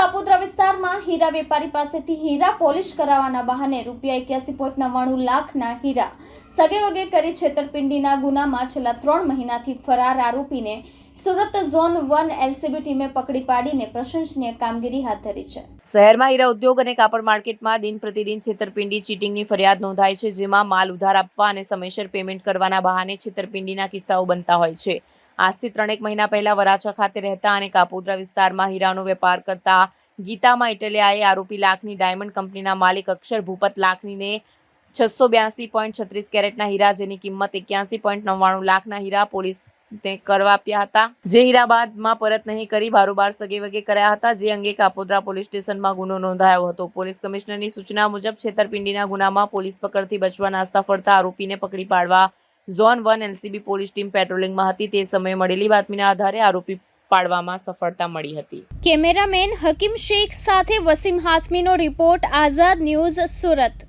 કાપોદ્રા વિસ્તારમાં હીરા વેપારી પાસેથી હીરા પોલિશ કરાવવાના બહાને રૂપિયા એક્યાસી પોઈન્ટ નવ્વાણું લાખના હીરા સગે વગે કરી છેતરપિંડીના ગુનામાં છેલ્લા ત્રણ મહિનાથી ફરાર આરોપીને સુરત ઝોન વન એલસીબી ટીમે પકડી પાડીને પ્રશંસનીય કામગીરી હાથ ધરી છે. શહેરમાં હીરા ઉદ્યોગ અને કાપડ માર્કેટમાં દિન પ્રતિદિન છેતરપિંડી, ચીટિંગની ફરિયાદ નોંધાય છે, જેમાં માલ ઉધાર આપવા અને સમયસર પેમેન્ટ કરવાના બહાને છેતરપિંડીના કિસ્સાઓ બનતા હોય છે. આજથી ત્રણેક મહિના પહેલા વરાછા ખાતે રહેતા અને કાપોદ્રા વિસ્તારમાં હીરાનો વેપાર કરતા ગીતામાં ઇટલિયાએ આરોપી લાખની ડાયમંડ કંપનીના માલિક અક્ષર ભૂપત લાખનીને છસો બ્યાસી પોઈન્ટ છત્રીસ કેરેટના હીરા, જેની કિંમત એક્યાસી પોઈન્ટ નવ્વાણું લાખના હીરા પોલીસ તે કરવા આપ્યા હતા. જે હીરા બાદમાં પરત નહીં કરી, બારોબાર સગે વગે કર્યા હતા, જે અંગે કાપોદ્રા પોલીસ સ્ટેશનમાં ગુનો નોંધાયો હતો. પોલીસ કમિશનરની સૂચના મુજબ છેતરપિંડીના ગુનામાં પોલીસ પકડથી બચવા નાસ્તા ફરતા આરોપીને પકડી પાડવા zone one LCB police team પેટ્રોલિંગમાં હતી. તે સમયે મળેલી બાતમીના આધારે આરોપી પાડવામાં સફળતા મળી હતી. કેમેરામેન હકીમ શેખ સાથે વસીમ હાસમીનો રિપોર્ટ, આઝાદ ન્યૂઝ સુરત.